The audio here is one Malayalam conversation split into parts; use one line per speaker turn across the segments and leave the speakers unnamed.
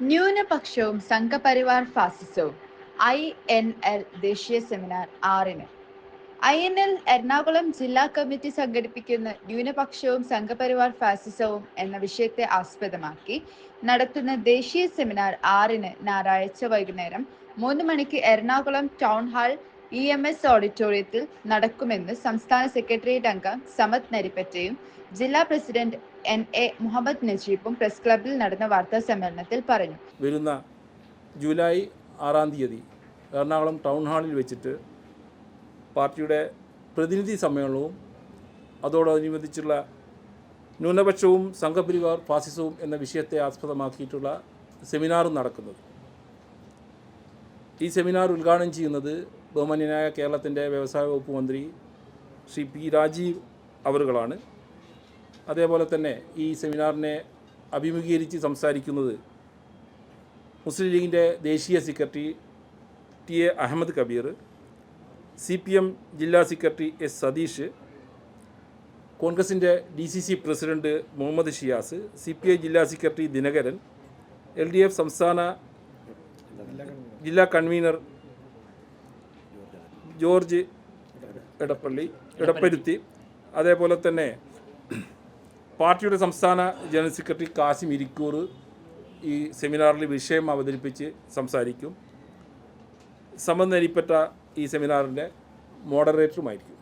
ന്യൂനപക്ഷവും സംഘപരിവാർ ഫാസിസവും. ഐ എൻ എൽ ദേശീയ സെമിനാർ ആറിന്. ഐ എൻ എൽ എറണാകുളം ജില്ലാ കമ്മിറ്റി സംഘടിപ്പിക്കുന്ന ന്യൂനപക്ഷവും സംഘപരിവാർ ഫാസിസവും എന്ന വിഷയത്തെ ആസ്പദമാക്കി നടത്തുന്ന ദേശീയ സെമിനാർ ആറിന് ഞായറാഴ്ച വൈകുന്നേരം മൂന്ന് മണിക്ക് Ernakulam town hall E M S ഓഡിറ്റോറിയത്തിൽ നടക്കുമെന്ന് സംസ്ഥാന സെക്രട്ടേറിയറ്റ് അംഗം സമത് നരിപ്പറ്റയും ജില്ലാ പ്രസിഡന്റ് എൻ എ മുഹമ്മദ് നജീബും പ്രസ് ക്ലബിൽ നടന്ന വാർത്താ സമ്മേളനത്തിൽ പറഞ്ഞു.
വരുന്ന ജൂലൈ ആറാം തീയതി എറണാകുളം ടൗൺ ഹാളിൽ വെച്ചിട്ട് പാർട്ടിയുടെ പ്രതിനിധി സമ്മേളനവും അതോടനുബന്ധിച്ചുള്ള ന്യൂനപക്ഷവും സംഘപരിവാർ ഫാസിസവും എന്ന വിഷയത്തെ ആസ്പദമാക്കിയിട്ടുള്ള സെമിനാറും നടക്കുന്നത്. ഈ സെമിനാർ ഉദ്ഘാടനം ചെയ്യുന്നത് ബഹുമാന്യനായ കേരളത്തിന്റെ വ്യവസായ വകുപ്പ് മന്ത്രി ശ്രീ പി രാജീവ് അവറുകളാണ്. അതേപോലെ തന്നെ ഈ സെമിനാറിനെ അഭിമുഖീകരിച്ച് സംസാരിക്കുന്നത് മുസ്ലിം ലീഗിന്റെ ദേശീയ secretary T A Ahammed Kabeer C P M ജില്ലാ സെക്രട്ടറി എസ് സതീഷ് കോൺഗ്രസിന്റെ D C C president Muhammad Shiyas C P I ജില്ലാ secretary Dinakaran L D F സംസ്ഥാന ജില്ലാ കൺവീനർ ജോർജ് എടപ്പള്ളി എടപ്പരുത്തി. അതേപോലെ തന്നെ പാർട്ടിയുടെ സംസ്ഥാന ജനറൽ സെക്രട്ടറി കാസിം ഇരിക്കൂർ ഈ സെമിനാറിൽ വിഷയം അവതരിപ്പിച്ച് സംസാരിക്കും. സമന്നരിപ്പറ്റ ഈ സെമിനാറിന്റെ മോഡറേറ്ററുമായിരിക്കും.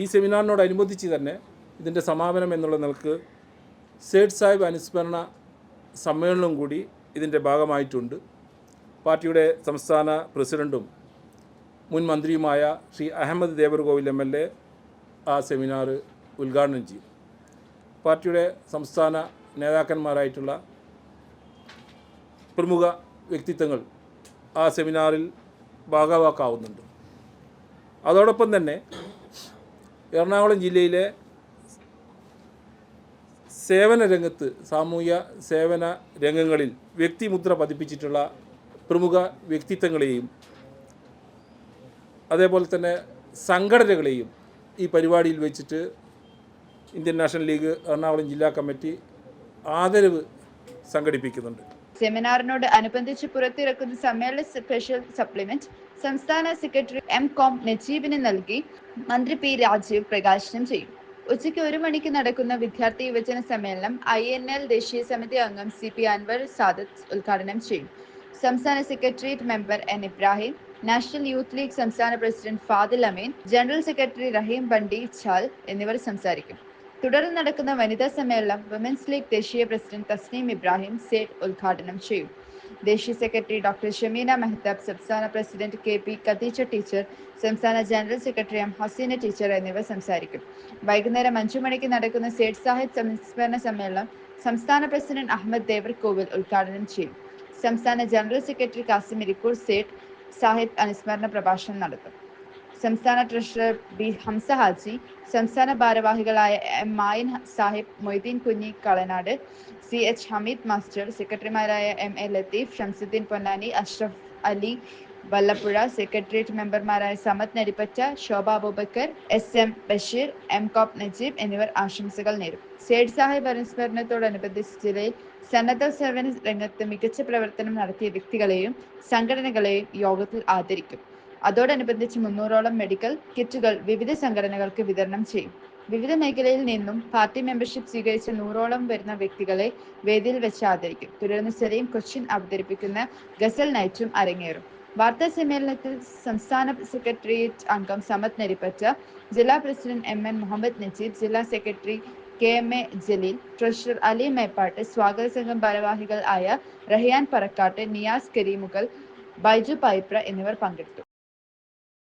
ഈ സെമിനാറിനോടനുബന്ധിച്ച് തന്നെ ഇതിന്റെ സമാപനം എന്നുള്ള നിലയ്ക്ക് സേഡ് സാഹിബ് അനുസ്മരണ സമ്മേളനം കൂടി ഇതിന്റെ ഭാഗമായിട്ടുണ്ട്. പാർട്ടിയുടെ സംസ്ഥാന പ്രസിഡന്റും മുൻ മന്ത്രിയുമായ Shri Ahammed Devarkovil M L A ആ സെമിനാർ ഉദ്ഘാടനം ചെയ്യും. പാർട്ടിയുടെ സംസ്ഥാന നേതാക്കന്മാരായിട്ടുള്ള പ്രമുഖ വ്യക്തിത്വങ്ങൾ ആ സെമിനാറിൽ ഭാഗവാക്കാവുന്നുണ്ട്. അതോടൊപ്പം തന്നെ എറണാകുളം ജില്ലയിലെ സേവന രംഗത്ത് സാമൂഹ്യ സേവന രംഗങ്ങളിൽ വ്യക്തിമുദ്ര പതിപ്പിച്ചിട്ടുള്ള പ്രമുഖ വ്യക്തിത്വങ്ങളെയും അതേപോലെ തന്നെ സംഘടനകളെയും ഈ പരിപാടിയിൽ വെച്ചിട്ട് ഇന്ത്യൻ നാഷണൽ ലീഗ് എറണാകുളം ജില്ലാ കമ്മിറ്റി ആദരവ് സംഘടിപ്പിക്കുന്നുണ്ട്.
സെമിനാറിനോട് അനുബന്ധിച്ച് പുറത്തിറക്കുന്ന സമ്മേളന സ്പെഷ്യൽ സപ്ലിമെന്റ് സംസ്ഥാന സെക്രട്ടറി എം കോം നജീബിന് നൽകി മന്ത്രി പി രാജീവ് പ്രകാശനം ചെയ്യും. ഉച്ചയ്ക്ക് ഒരു മണിക്ക് നടക്കുന്ന വിദ്യാർത്ഥി യുവജന സമ്മേളനം ഐ എൻ എൽ ദേശീയ സമിതി അംഗം സി പി അൻവർ സാദത്ത് ഉദ്ഘാടനം ചെയ്യും. സംസ്ഥാന secretariat member N Ibrahim national youth league സംസ്ഥാന president Fadil Ameen general secretary Raheem Bandichal എന്നിവർ സംസാരിക്കും. തുടർന്ന് നടക്കുന്ന വനിതാ സമ്മേളനം വിമൻസ് ലീഗ് ദേശീയ പ്രസിഡന്റ് തസ്നീം ഇബ്രാഹിം സേഠ് ഉദ്ഘാടനം ചെയ്യും. ദേശീയ സെക്രട്ടറി ഡോക്ടർ ഷമീന മെഹ്താബ് സംസ്ഥാന president K P Khadeeja teacher സംസ്ഥാന general secretary M Haseena teacher എന്നിവർ സംസാരിക്കും. വൈകുന്നേരം അഞ്ചു മണിക്ക് നടക്കുന്ന സേഠ് സാഹിബ് സംസ്മരണ സമ്മേളനം സംസ്ഥാന പ്രസിഡന്റ് അഹമ്മദ് ദേവർ കോവിൽ ഉദ്ഘാടനം ചെയ്യും. സംസ്ഥാന ജനറൽ സെക്രട്ടറി കാസിം ഇരിക്കൂർ സേഠ് സാഹിബ് അനുസ്മരണ പ്രഭാഷണം നടത്തും. സംസ്ഥാന ട്രഷറർ ബി ഹംസ ഹാജി സംസ്ഥാന ഭാരവാഹികളായ M Mayan Sahib Moideen Kunhi Kalanad C H Hameed master സെക്രട്ടറിമാരായ M A Latheef Shamsuddin Ponnani Ashraf Ali Vallappuzha secretariat മെമ്പർമാരായ Samad Narippacha Shobha Abubakar S M Basheer M COP Najeeb എന്നിവർ ആശംസകൾ നേരും. സേഡ് സാഹിബ് അനുസ്മരണത്തോടനുബന്ധിച്ച് ജില്ലയിൽ സന്നദ്ധ സേവന രംഗത്ത് മികച്ച പ്രവർത്തനം നടത്തിയ വ്യക്തികളെയും സംഘടനകളെയും യോഗത്തിൽ ആദരിക്കും. അതോടനുബന്ധിച്ച് മുന്നൂറോളം മെഡിക്കൽ കിറ്റുകൾ വിവിധ സംഘടനകൾക്ക് വിതരണം ചെയ്യും. വിവിധ മേഖലയിൽ നിന്നും പാർട്ടി മെമ്പർഷിപ്പ് സ്വീകരിച്ച നൂറോളം വരുന്ന വ്യക്തികളെ വേദിയിൽ വെച്ച് ആദരിക്കും. തുടർന്ന് സലീം കൊച്ചിൻ അവതരിപ്പിക്കുന്ന ഗസൽ നൈറ്റും അരങ്ങേറും. വാർത്താ സമ്മേളനത്തിൽ സംസ്ഥാന സെക്രട്ടേറിയറ്റ് അംഗം സമത് നരിപ്പറ്റ ജില്ലാ president M N Muhammad Najeeb ജില്ലാ secretary K M A Jaleel treasurer Ali Meppat സ്വാഗത സംഘം ഭാരവാഹികൾ ആയ റഹിയാൻ പറക്കാട്ട് നിയാസ് കരീമുകൾ ബൈജു പൈപ്ര എന്നിവർ പങ്കെടുത്തു.